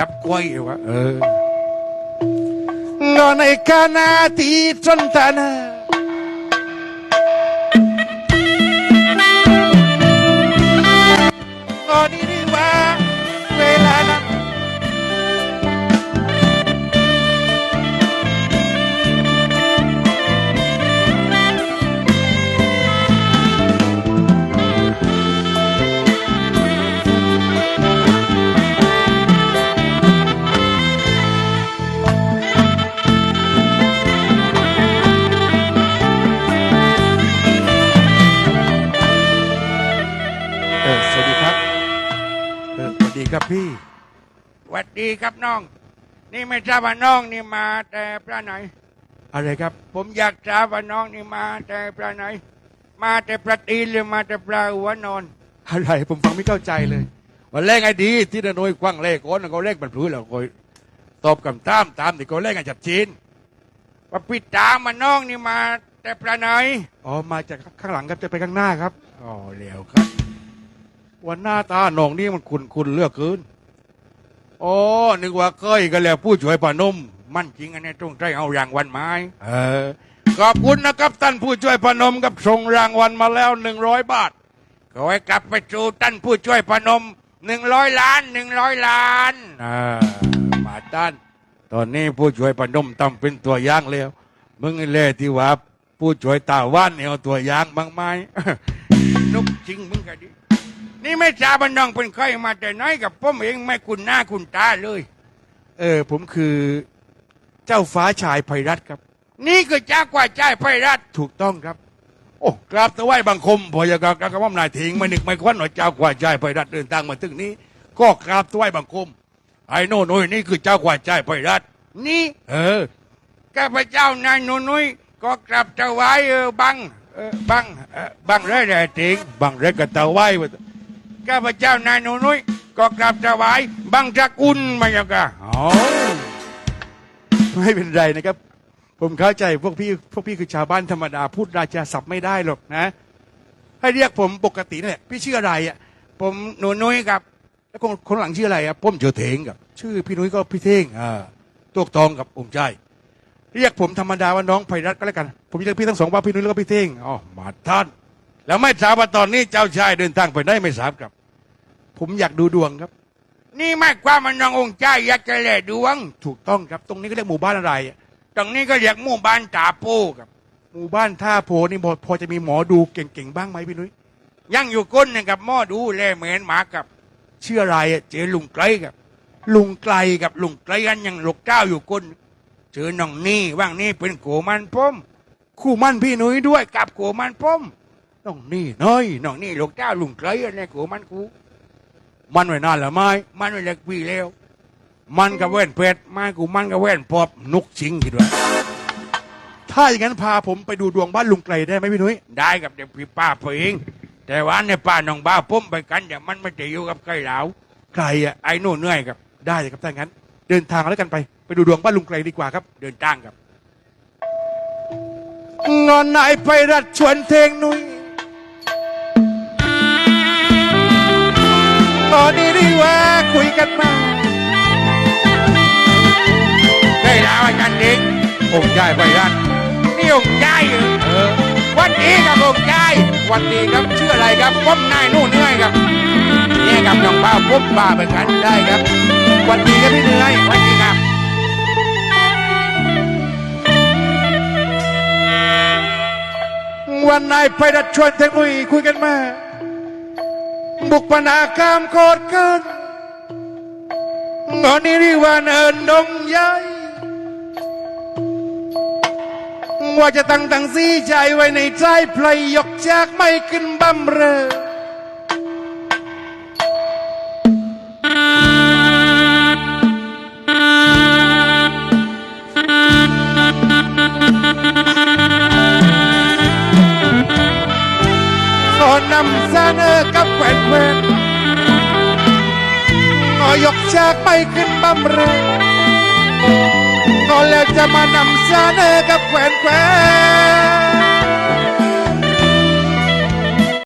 รับกล้วย อสวัสดีครับพี่สวัสดีครับน้อง นี่ไม่ทราบว่าน้องนี่มาแต่พระไหน อะไรครับ ผมอยากทราบว่าน้องนี่มาแต่พระไหน มาแต่พระตีนหรือมาแต่พระหัวนอน อะไรผมฟังไม่เข้าใจเลย วันแรกไงดี ที่นายกว้างเลขก้อนเขาเลขมันพลื้นแล้วก็ตอบคำตามตามที่เขาเลขกันจับจีนว่าพี่ตามมาน้องนี่มาแต่พระไหน อ๋อ มาจากข้างหลังครับจะไปข้างหน้าครับ อ๋อเร็วครับ วันหน้าตาหนองนี่มันคุณคุณเลือกคืนอ๋อนึกว่าเคยกันแล้วผู้ช่วยปานมมันจริงอันนี้ต้องใจเอารางวัลไม้ เออ ขอบคุณนะครับท่านผู้ช่วยปานมกับส่งรางวัลมาแล้วหนึ่งร้อยบาท ขอให้กลับไปสู่ท่านผู้ช่วยพนมหนึ่งร้อยล้านหนึ่งร้อยล้านอ่ามาด้าน ตอนนี้ผู้ช่วยปานมต้องเป็นตัวอย่างแล้ว มึงไอ้เล่ที่ว่าผู้ช่วยตาว่านเนี่ยเอาตัวอย่างบ้างไหมนุกจริงมึงก็ดี นี่ไม่ทราบว่าน้องเป็นใครมาแต่ไหนกับผมเองไม่คุณหน้าคุณตาเลย เออ ผมคือเจ้าฟ้าชายไพรัตครับ นี่คือจ้ากว่าใจไพรัตถูกต้องครับ โอ้กราบตะไหว้บังคมพอยากกระว่านายถิงไม่นึกไม่ควันหน่อยเจ้ากว่าใจไพรัตเดินทางมาถึงนี้ ก็กราบตะไหว้บังคม ไอ้โน่นโน่นนี่คือเจ้ากว่าใจไพรัตนี่ เออข้าพเจ้านายหนุนุยก็กลับถวายเออบังเออบังเออบังเรื่อยๆถิงบังเร็กกับตะไหว้วะ ข้าพเจ้านายหนุนุยก็กลับถวายบังจักุลมาอย่างกะอ๋อไม่เป็นไรนะครับ ผมเข้าใจพวกพี่พวกพี่คือชาวบ้านธรรมดาพูดราชาศัพท์ไม่ได้หรอกนะ ให้เรียกผมปกตินั่นแหละพี่ชื่ออะไรอะผมหนุนุยกับ แล้วคนคนหลังชื่ออะไรอะผมเจอเถงกับ ชื่อพี่นุ้ยก็พี่เท่งอ่าตัวตองกับองค์ใจเรียกผมธรรมดาว่าน้องไพรัตก็แล้วกัน ผมจะเรียกพี่ทั้งสองว่าพี่นุ้ยแล้วก็พี่เท่งอ๋อมาท่าน แล้วไม่ทราบว่าตอนนี้เจ้าชายเดินทางไปได้ไม่ทราบครับ ผมอยากดูดวงครับ นี่ไม่ความมันนององค์ใจอยากจะแลดวง ถูกต้องครับ ตรงนี้ก็เรียกหมู่บ้านอะไรอะตรงนี้ก็เรียกหมู่บ้านตาโป้กับ หมู่บ้านท่าโพนี่พอพอจะมีหมอดูเก่งๆบ้างไหมพี่นุ้ยยังอยู่ก้นหนึงกับหม้อดูแลเหมือนหมากับ เชื่ออะไรอะเจอลุงไกลกับ ลุงไกลกับลุงไกลกันยังหลกเจ้าอยู่ก้นเจอน้องนี่ว่างนี่เป็นโกมันพ้มคู่มั่นพี่นุ้ยด้วยกับโกมันพ้ม น้องนี่น้อยน้องนี่ลูกเจ้าลุงไกลอันนี้โกมันกู มันไว้นานแล้วไหมมันไม่เล็กปีแล้ว มันกับแว่นเพชรไมากูมันก็แว่นปอบนกชิงคิดว่าถ้าอย่างนั้นพาผมไปดูดวงบ้านลุงไกลได้ไหมพี่นุ้ยได้กับเด็กพี่ป้าเพเองแต่ว่าในป้าน้องบ้าพ้มไปกันเดี๋ยวมันไม่จะอยู่กับใครแล้วไกลอะไอ้นู่นเหนื่อยกับ ได้เลยครับถ้างั้น เดินทางแล้วกันไปไปดูดวงบ้านลุงไกลดีกว่าครับ เดินทางกับงอนนายไพรัตชวนเทงนุ้ย คุยกันมาได้แล้วอาจารย์เด็กองค์ชายไพรัตนี่องค์ใจเหรอเออวันนี้กับองค์ใจวันนี้ครับชื่ออะไรครับผมนายนู่นเหนื่อยกับนี่กับน้องบ้าพ้มป้าไปกันได้ครับ วันนี้ครับพี่เหนื่อยวันนี้ครับวันนายไพรัตชวนเทงนุ้ยคุยกันมา บุกปนากามโคตรเกิน งอนนี้รีว่าเนินดงใหญ่ว่าจะตั้งตั้งสีใจไว้ในใจเพลยยกจากไม่ขึ้นบำเรอขอนำเสนอกับแฟนแฟน ยกแจกไปขึ้นบำเรอก็แล้วจะมานำเสนอกับแฟนแฟน